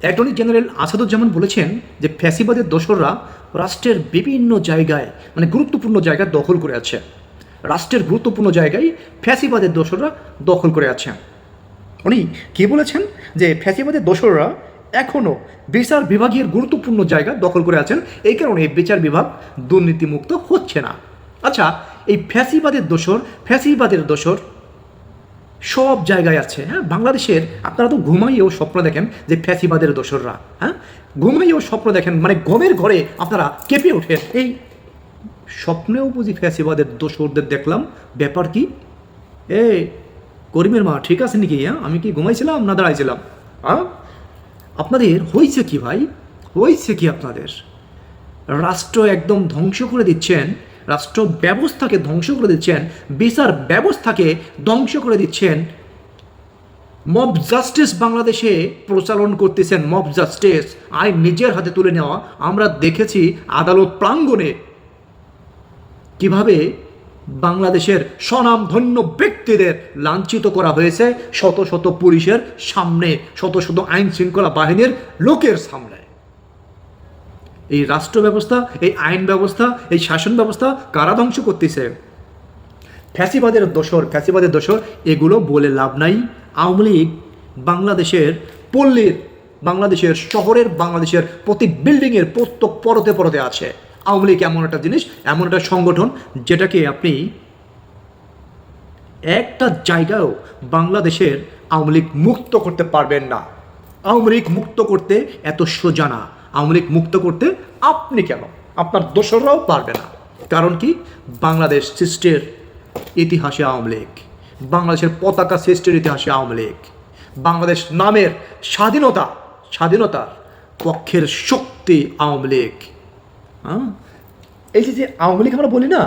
Attorney general Asaduzzaman বলেছেন যে ফ্যাসিবাদের দোসররা রাষ্ট্রের বিভিন্ন জায়গায় মানে গুরুত্বপূর্ণ জায়গায় দখল করে আছে। রাষ্ট্রের গুরুত্বপূর্ণ জায়গায় ফ্যাসিবাদের দোসররা দখল করে আছে। উনি কি বলেছেন? যে ফ্যাসিবাদের দোসররা এখনও বিচার বিভাগের গুরুত্বপূর্ণ জায়গা দখল করে আছেন, এই কারণে বিচার বিভাগ দুর্নীতিমুক্ত হচ্ছে না। আচ্ছা এই ফ্যাসিবাদের দোসর ফ্যাসিবাদের দোসর সব জায়গায় আছে হ্যাঁ? বাংলাদেশের আপনারা তো ঘুমাইয়েও স্বপ্ন দেখেন যে ফ্যাসিবাদের দোসররা হ্যাঁ? ঘুমাইয়েও স্বপ্ন দেখেন মানে গমের ঘরে আপনারা কেঁপে ওঠেন। এই স্বপ্নেও বুঝি ফ্যাসিবাদের দোসরদের দেখলাম। ব্যাপার কি? এ করিমের মা, ঠিক আছে নাকি? হ্যাঁ? আমি কি ঘুমাইছিলাম না দাঁড়াইছিলাম? হ্যাঁ? আপনাদের হয়েছে কি ভাই? হয়েছে কি আপনাদের? রাষ্ট্র একদম ধ্বংস করে দিচ্ছেন। রাষ্ট্র ব্যবস্থাকে ধ্বংস করে দিচ্ছেন, বিচার ব্যবস্থাকে ধ্বংস করে দিচ্ছেন। মব জাস্টিস বাংলাদেশে প্রচলন করতেছেন মব জাস্টিস। আইন নিজের হাতে তুলে নেওয়া। আমরা দেখেছি আদালত প্রাঙ্গণে কীভাবে বাংলাদেশের স্বনামধন্য ব্যক্তিদের লাঞ্ছিত করা হয়েছে। শত শত পুলিশের সামনে, শত শত আইন শৃঙ্খলা বাহিনীর লোকের সামনে। এই রাষ্ট্র ব্যবস্থা এই আইন ব্যবস্থা এই শাসন ব্যবস্থা কারা ধ্বংস করতেছে? ফ্যাসিবাদের দোসর ফ্যাসিবাদের দোসর এগুলো বলে লাভ নাই। আওয়ামী লীগ বাংলাদেশের পল্লীর, বাংলাদেশের শহরের, বাংলাদেশের প্রতি বিল্ডিংয়ের প্রত্যেক পরতে পরতে আছে। আওয়ামী লীগ এমন একটা জিনিস, এমন একটা সংগঠন যেটাকে আপনি একটা জায়গায়ও বাংলাদেশের আওয়ামী লীগ মুক্ত করতে পারবেন না। আওয়ামী লীগ মুক্ত করতে এত সোজা না। আওয়ামী মুক্ত করতে আপনি কেন? আপনার দোসররাও পারবে না। কারণ কি? বাংলাদেশ সৃষ্টির ইতিহাসে আওয়ামী লীগ, বাংলাদেশের পতাকা সৃষ্টির ইতিহাসে আওয়ামী লীগ, বাংলাদেশ নামের স্বাধীনতা, স্বাধীনতার পক্ষের শক্তি আওয়ামী লীগ। হ্যাঁ? এই যে যে আওয়ামী লীগ আমরা বলি না,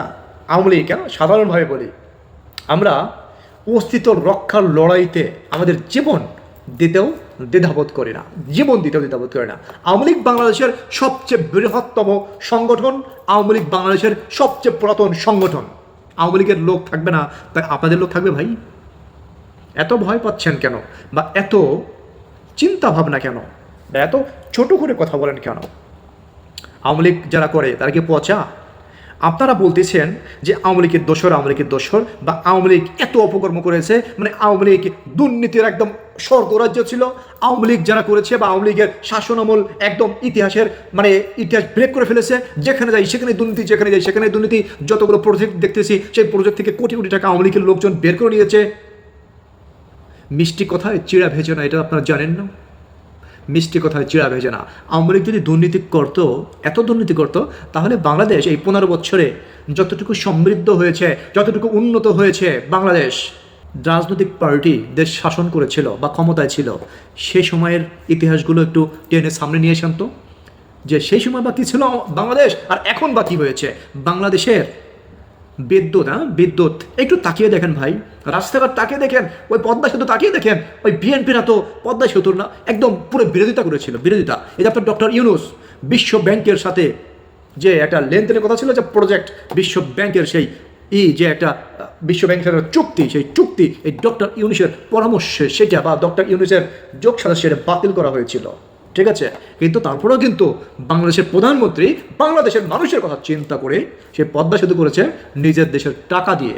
আওয়ামী লীগ কেন? সাধারণভাবে বলি, আমরা অস্তিত্ব রক্ষার লড়াইতে আমাদের জীবন দিতেও দ্বিধাবোধ করি না, জীবন দিতেও দ্বিধাবোধ করি না। আওয়ামী লীগ বাংলাদেশের সবচেয়ে বৃহত্তম সংগঠন, আওয়ামী লীগ বাংলাদেশের সবচেয়ে পুরাতন সংগঠন। আওয়ামী লীগের লোক থাকবে না তাই আপনাদের লোক থাকবে ভাই? এত ভয় পাচ্ছেন কেন? বা এত চিন্তা ভাবনা কেন? বা এত ছোট করে কথা বলেন কেন? আওয়ামী লীগ যারা করে, তারা কি পচা? আপনারা বলতেছেন যে আওয়ামী লীগের দোসর, আওয়ামী লীগের দোসর, বা আওয়ামী লীগ এত অপকর্ম করেছে মানে আওয়ামী লীগ দুর্নীতির একদম স্বর্গরাজ্য ছিল। আওয়ামী লীগ যারা করেছে বা আওয়ামী লীগের শাসনামল একদম ইতিহাসের মানে ইতিহাস ব্রেক করে ফেলেছে। যেখানে যাই, সেখানে দুর্নীতি, যেখানে যাই, সেখানে দুর্নীতি। যতগুলো প্রজেক্ট দেখতেছি, সেই প্রজেক্ট থেকে কোটি কোটি টাকা আওয়ামী লীগের লোকজন বের করে নিয়েছে। মিষ্টি কথায় চিড়া ভেজে না, এটা আপনারা জানেন না? মিষ্টি কথায় চিড়া ভেজে না। আওয়ামী লীগ যদি দুর্নীতি করত, এত দুর্নীতি করত, তাহলে বাংলাদেশ এই পনেরো বছরে যতটুকু সমৃদ্ধ হয়েছে, যতটুকু উন্নত হয়েছে বাংলাদেশ রাজনৈতিক পার্টি দেশ শাসন করেছিল বা ক্ষমতায় ছিল সেই সময়ের ইতিহাসগুলো একটু টেনে সামনে নিয়ে এসেন তো। যে সেই সময় বা কী ছিল বাংলাদেশ আর এখন বা কী হয়েছে বাংলাদেশের বিদ্যুৎ হ্যাঁ? বিদ্যুৎ। একটু তাকিয়ে দেখেন ভাই, রাস্তাঘাট তাকিয়ে দেখেন, ওই পদ্মা সেতু তাকিয়ে দেখেন, ওই বিএনপিরা তো পদ্মা সেতুর না, একদম পুরো বিরোধিতা করেছিল, বিরোধিতা। এই আপনার ডক্টর ইউনুস, বিশ্ব ব্যাংকের সাথে যে একটা লেনদেনের কথা ছিল যে প্রজেক্ট বিশ্ব ব্যাংকের সেই ই যে একটা আহ, বিশ্ব ব্যাংকের একটা চুক্তি সেই চুক্তি এই ডক্টর ইউনিসের পরামর্শে সেটা বা ডক্টর ইউনিসের যোগ সাথে সেটা বাতিল করা হয়েছিল। ঠিক আছে? কিন্তু তারপরেও কিন্তু বাংলাদেশের প্রধানমন্ত্রী বাংলাদেশের মানুষের কথা চিন্তা করে সে পদ্মা সেতু করেছে নিজের দেশের টাকা দিয়ে।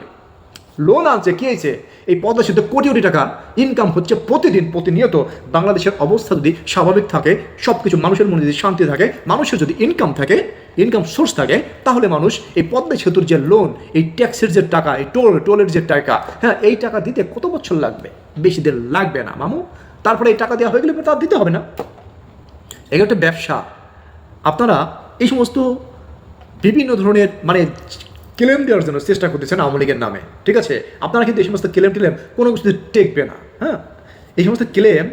লোন আনছে কী হয়েছে? এই পদ্মা সেতু কোটি কোটি টাকা ইনকাম হচ্ছে প্রতিদিন, প্রতিনিয়ত। বাংলাদেশের অবস্থা যদি স্বাভাবিক থাকে সব কিছু মানুষের মনে যদি শান্তি থাকে, মানুষের যদি ইনকাম থাকে ইনকাম সোর্স থাকে, তাহলে মানুষ এই পদ্মা সেতুর যে লোন এই ট্যাক্সের যে টাকা, এই টোল টোলের যে টাকা হ্যাঁ এই টাকা দিতে কত বছর লাগবে? বেশি দিন লাগবে না, মামু। তারপরে এই টাকা দেওয়া হয়ে গেলে তার দিতে হবে না। এগুলো একটা ব্যবসা। আপনারা এই সমস্ত বিভিন্ন ধরনের মানে ক্লেম দেওয়ার জন্য চেষ্টা করতেছেন আওয়ামী লীগের নামে। ঠিক আছে? আপনারা কিন্তু এই সমস্ত ক্লেম টিলেম কোনো কিছু টেকবে না হ্যাঁ? এই সমস্ত ক্লেম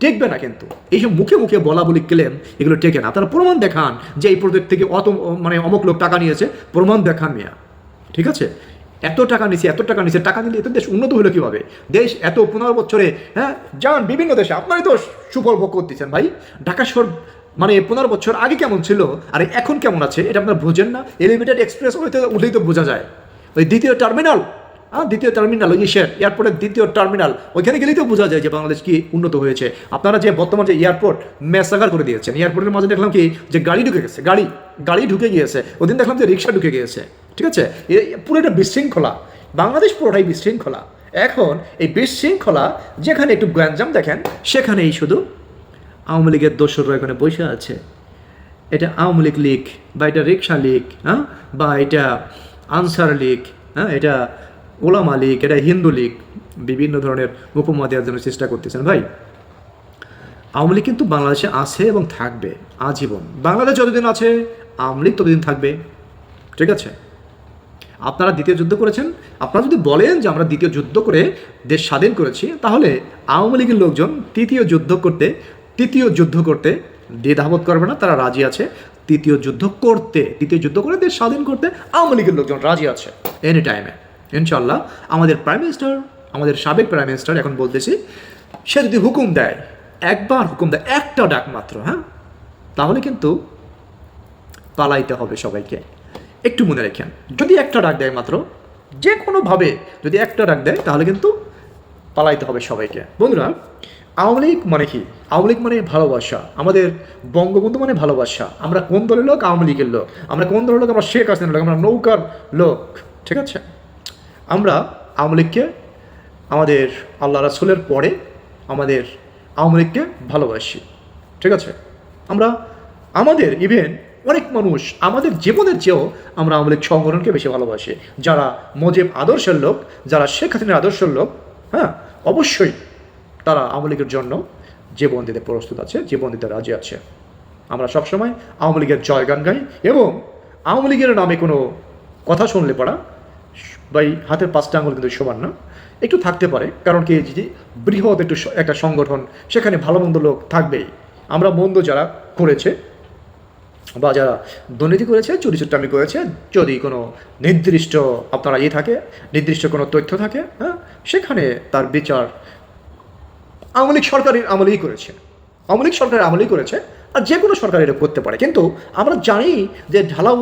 টেকবে না কিন্তু। এইসব মুখে মুখে বলা বলি ক্লেম, এগুলো টেকে না। আপনারা প্রমাণ দেখান যে এই প্রজেক্ট থেকে অত মানে অমুক লোক টাকা নিয়েছে, প্রমাণ দেখান মিয়া। ঠিক আছে? এত টাকা নিছে, এত টাকা নিছে, টাকা নিলে এত দেশ উন্নত হলো কীভাবে? দেশ এত পনেরো বছরে হ্যাঁ যান বিভিন্ন দেশে, আপনারই তো সুফল ভোগ করতেছেন ভাই। ঢাকা শহর মানে পনেরো বছর আগে কেমন ছিল? আর এখন কেমন আছে? এটা আপনারা বোঝেন না। এলিভেটেড এক্সপ্রেস ওইতে উঠলেই তো বোঝা যায়। ওই দ্বিতীয় টার্মিনাল হ্যাঁ দ্বিতীয় টার্মিনাল ওই ইসের এয়ারপোর্টের দ্বিতীয় টার্মিনাল ওইখানে গেলেই তো বোঝা যায় যে বাংলাদেশ কি উন্নত হয়েছে। আপনারা যে বর্তমান যে এয়ারপোর্ট মেসাগার করে দিয়েছেন এয়ারপোর্টের মাঝে দেখলাম কি, যে গাড়ি ঢুকে গেছে, গাড়ি গাড়ি ঢুকে গিয়েছে। ওদিন দেখলাম যে রিক্সা ঢুকে গিয়েছে। ঠিক আছে? পুরো এটা বিশৃঙ্খলা। বাংলাদেশ পুরোটাই বিশৃঙ্খলা। এখন এই বিশৃঙ্খলা যেখানে একটু গ্যাঞ্জাম দেখেন, সেখানেই শুধু আওয়ামী লীগের দোসররা এখানে বসে আছে। এটা আওয়ামী লীগ লীগ বা এটা রিক্সা লীগ হ্যাঁ? বা এটা আনসার লীগ হ্যাঁ? এটা ওলামা লীগ, এটা হিন্দু লীগ, বিভিন্ন ধরনের উপমা দেওয়ার জন্য চেষ্টা করতেছেন। ভাই, আওয়ামী লীগ কিন্তু বাংলাদেশে আছে এবং থাকবে, আজীবন। বাংলাদেশ যতদিন আছে, আওয়ামী লীগ ততদিন থাকবে। ঠিক আছে? আপনারা দ্বিতীয় যুদ্ধ করেছেন। আপনারা যদি বলেন যে আমরা দ্বিতীয় যুদ্ধ করে দেশ স্বাধীন করেছি, তাহলে আওয়ামী লীগের লোকজন তৃতীয় যুদ্ধ করতে, তৃতীয় যুদ্ধ করতে দ্বিধাবোধ করবে না, তারা রাজি আছে। তৃতীয় যুদ্ধ করতে, তৃতীয় যুদ্ধ করে দেশ স্বাধীন করতে আওয়ামী লীগের লোকজন রাজি আছে। এনি টাইমে ইনশাল্লাহ আমাদের প্রাইম মিনিস্টার আমাদের সাবেক প্রাইম মিনিস্টার এখন বলতেছি, সে যদি হুকুম দেয়, একবার হুকুম দেয়, একটা ডাক মাত্র হ্যাঁ? তাহলে কিন্তু পালাইতে হবে সবাইকে। একটু মনে রেখেন। যদি একটা ডাক দেয় মাত্র যে কোনোভাবে যদি একটা ডাক দেয়, তাহলে কিন্তু পালাইতে হবে সবাইকে। বন্ধুরা, আওয়ামী লীগ মানে কি? আওয়ামী লীগ মানে ভালোবাসা। আমাদের বঙ্গবন্ধু মানে ভালোবাসা। আমরা কোন দলের লোক? আওয়ামী লীগের লোক। আমরা কোন দলের লোক? আমরা শেখ হাসিনার লোক। আমরা নৌকার লোক। ঠিক আছে? আমরা আওয়ামী লীগকে আমাদের আল্লাহ রাসুলের পরে আমাদের আওয়ামী লীগকে ভালোবাসি। ঠিক আছে? আমরা, আমাদের ইভেন অনেক মানুষ আমাদের জীবনের চেয়েও আমরা লীগ সংগঠনকে বেশি ভালোবাসি। যারা মজেব আদর্শের লোক, যারা শেখ হাসিনার আদর্শের লোক হ্যাঁ অবশ্যই তারা আওয়ামী লীগের জন্য জীবন দিতে প্রস্তুত আছে, জীবন দিতে রাজি আছে। আমরা সবসময় আওয়ামী লীগের জয়গান গাই এবং আওয়ামী লীগের নামে কোনো কথা শুনলে পড়া বাই হাতের পাঁচটা আঙুল কিন্তু সমান না, একটু থাকতে পারে। কারণ কি যে বৃহৎ একটু একটা সংগঠন, সেখানে ভালো মন্দ লোক থাকবেই। আমরা মন্দ যারা করেছে বা যারা দুর্নীতি করেছে, চুরি চুট্টামি করেছে, যদি কোনো নির্দিষ্ট আপনারা ইয়ে থাকে, নির্দিষ্ট কোনো তথ্য থাকে হ্যাঁ সেখানে তার বিচার আওয়ামী লীগ সরকারের আমলেই করেছে। আওয়ামী লীগ সরকার আমলেই করেছে আর যে কোনো সরকার এটা করতে পারে। কিন্তু আমরা জানি যে ঢালাও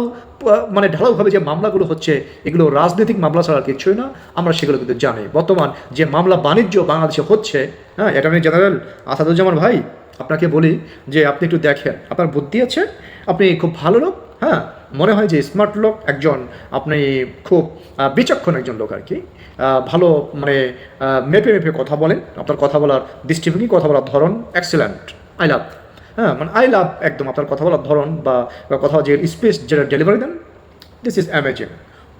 মানে ঢালাওভাবে যে মামলাগুলো হচ্ছে, এগুলো রাজনৈতিক মামলা ছাড়া কিছুই না। আমরা সেগুলো কিন্তু জানি। বর্তমান যে মামলা বাণিজ্য বাংলাদেশে হচ্ছে হ্যাঁ অ্যাটর্নি জেনারেল আসাদুজ্জামান ভাই, আপনাকে বলি যে আপনি একটু দেখেন। আপনার বুদ্ধি আছে, আপনি খুব ভালো লোক হ্যাঁ মনে হয় যে স্মার্ট লোক একজন, আপনি খুব বিচক্ষণ একজন লোক আর কি। ভালো মানে মেপে মেপে কথা বলেন। আপনার কথা বলার দৃষ্টিভঙ্গি, কথা বলার ধরন এক্সেলেন্ট আই লাভ হ্যাঁ মানে আই লাভ একদম আপনার কথা বলার ধরন বা কথা যে স্পেস যেটা delivery then this is amazing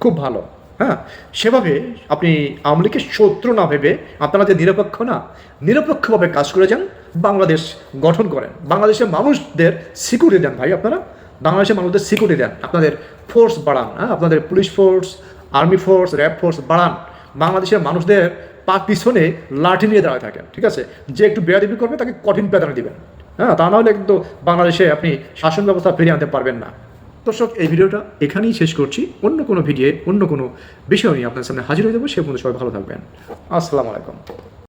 খুব ভালো। হ্যাঁ সেভাবে আপনি আমলিকে শত্রু না ভেবে আপনারা যে নিরপেক্ষ না, নিরপেক্ষভাবে কাজ করে যান, বাংলাদেশ গঠন করেন। বাংলাদেশের মানুষদের সিকিউরিটি দেন ভাই আপনারা। বাংলাদেশের মানুষদের সিকিউরিটি দেন, আপনাদের ফোর্স বাড়ান হ্যাঁ? আপনাদের police force army force RAB force বাড়ান। বাংলাদেশের মানুষদের পা পিছনে লাঠি নিয়ে দাঁড়ায় থাকেন, ঠিক আছে? যে একটু বেয়াদিবি করবে তাকে কঠিন পেদানো দিবেন হ্যাঁ? তা নাহলে কিন্তু বাংলাদেশে আপনি শাসন ব্যবস্থা ফিরিয়ে আনতে পারবেন না। দর্শক, এই ভিডিওটা এখানেই শেষ করছি। অন্য কোনো ভিডিও অন্য কোনো বিষয় নিয়ে আপনার সামনে হাজির হয়ে যাব। সে পর্যন্ত সবাই ভালো থাকবেন। আসসালামু আলাইকুম।